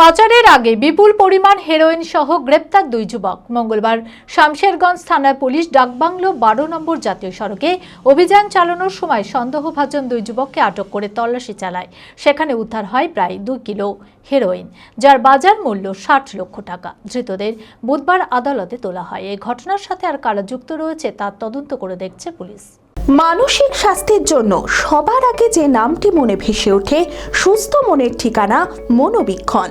পাচারের আগে বিপুল পরিমাণ হেরোইন সহ গ্রেপ্তার দুই যুবক। মঙ্গলবার শামশেরগঞ্জ থানার পুলিশ ডাকবাংলো বারো নম্বর জাতীয় সড়কে অভিযান চালানোর সময় সন্দেহভাজন দুই যুবককে আটক করে তল্লাশি চালায়। সেখানে উদ্ধার হয় প্রায় দুই কিলো হেরোইন যার বাজার মূল্য ষাট লক্ষ টাকা। ধৃতদের বুধবার আদালতে তোলা হয়। এই ঘটনার সাথে আর কারা যুক্ত রয়েছে তার তদন্ত করে দেখছে পুলিশ। মানসিক স্বাস্থ্যের জন্য সবার আগে যে নামটি মনে ভেসে ওঠে, সুস্থ মনের ঠিকানা মনোবীক্ষণ।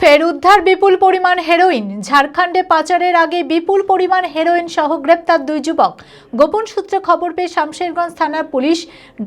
ফের উদ্ধার বিপুল পরিমাণ হেরোইন ঝাড়খণ্ডে পাচারের আগে বিপুল পরিমাণ হেরোইন সহ গ্রেপ্তার দুই যুবক। গোপন সূত্রে খবর পেয়ে শামশেরগঞ্জ থানার পুলিশ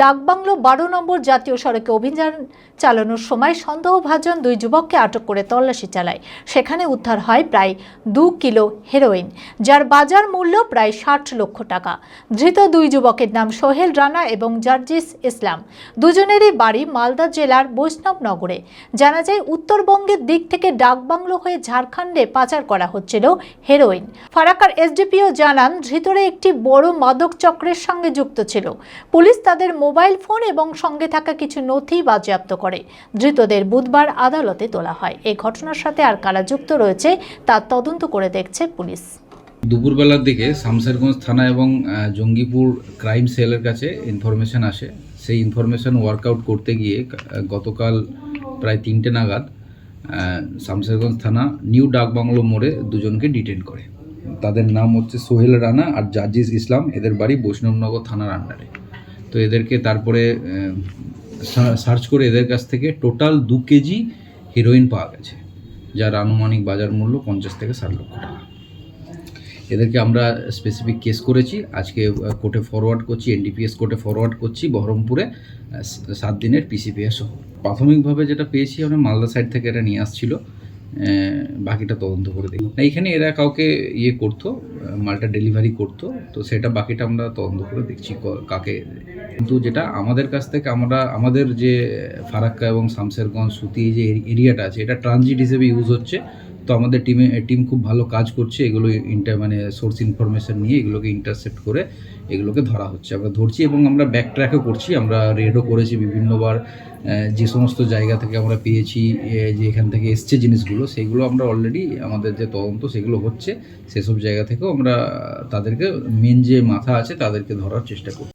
ডাকবাংলো বারো নম্বর জাতীয় সড়কে অভিযান চালানোর সময় সন্দেহভাজন দুই যুবককে আটক করে তল্লাশি চালায়। সেখানে উদ্ধার হয় প্রায় দু কিলো হেরোইন যার বাজার মূল্য প্রায় ষাট লক্ষ টাকা। ধৃত দুই যুবকের নাম সোহেল রানা এবং জার্জিস ইসলাম। দুজনেরই বাড়ি মালদা জেলার বৈষ্ণবনগরে। জানা যায়, উত্তরবঙ্গের দিক থেকে ডাকবাংলো হয়ে ঝাড়খণ্ডে পাচার করা হচ্ছিল হেরোইন। ফারাক্কার এসডিপিও জানান, ধৃতরা একটি বড় মাদক চক্রের সঙ্গে যুক্ত ছিল। পুলিশ তাদের মোবাইল ফোন এবং সঙ্গে থাকা কিছু নথি বাজেয়াপ্ত করে। ধৃতদের বুধবার আদালতে তোলা হয়। এই ঘটনার সাথে আর কারা যুক্ত রয়েছে তার তদন্ত করে দেখছে পুলিশ। দুপুরবেলার দিকে শামশেরগঞ্জ থানা এবং জঙ্গিপুর ক্রাইম সেলের কাছে ইনফরমেশন আসে। সেই ইনফরমেশন ওয়ার্কআউট করতে গিয়ে গতকাল প্রায় তিনটে নাগাদ আহ, শামশেরগঞ্জ থানা নিউ ডাকবাংলো মোড়ে দুজনকে ডিটেন করে। তাদের নাম হচ্ছে সোহেল রানা আর জাজিজ ইসলাম। এদের বাড়ি বৈষ্ণবনগর থানার আন্ডারে তো এদেরকে তারপরে সার্চ করে এদের কাছ থেকে টোটাল দু কেজি হিরোইন পাওয়া গেছে যার আনুমানিক বাজার মূল্য পঞ্চাশ থেকে ষাট লক্ষ টাকা। এদেরকে আমরা স্পেসিফিক কেস করেছি। আজকে কোর্টে ফরওয়ার্ড করছি এনডিপিএস কোর্টে ফরওয়ার্ড করছি, বহরমপুরে সাত দিনের পিসিপিএস সহ। প্রাথমিকভাবে যেটা পেয়েছি, আমরা মালদা সাইড থেকে এটা নিয়ে আসছিল বাকিটা তদন্ত করে দেখি না, এখানে এরা কাউকে ইয়ে করতো মালটা ডেলিভারি করতো, তো সেটা বাকিটা আমরা তদন্ত করে দেখছি কাকে। কিন্তু যেটা আমাদের কাছ থেকে আমরা, আমাদের যে ফারাক্কা এবং শামসেরগঞ্জ সুতি যে এরিয়াটা আছে, এটা ট্রানজিট হিসেবে ইউজ হচ্ছে। তো আমাদের টিমে টিম খুব ভালো কাজ করছে, এগুলো ইন্টার মানে সোর্স ইনফরমেশন নিয়ে এগুলোকে ইন্টারসেপ্ট করে এগুলোকে ধরা হচ্ছে। আমরা ধরছি এবং আমরা ব্যাক ট্র্যাকও করছি, আমরা রেডও করেছি বিভিন্নবার যে সমস্ত জায়গা থেকে আমরা পেয়েছি যে এখান থেকে এসছে জিনিসগুলো, সেগুলো আমরা অলরেডি আমাদের যে তদন্ত, সেগুলো হচ্ছে, সেসব জায়গা থেকেও আমরা তাদেরকে মেন যে মাথা আছে, তাদেরকে ধরার চেষ্টা করছি।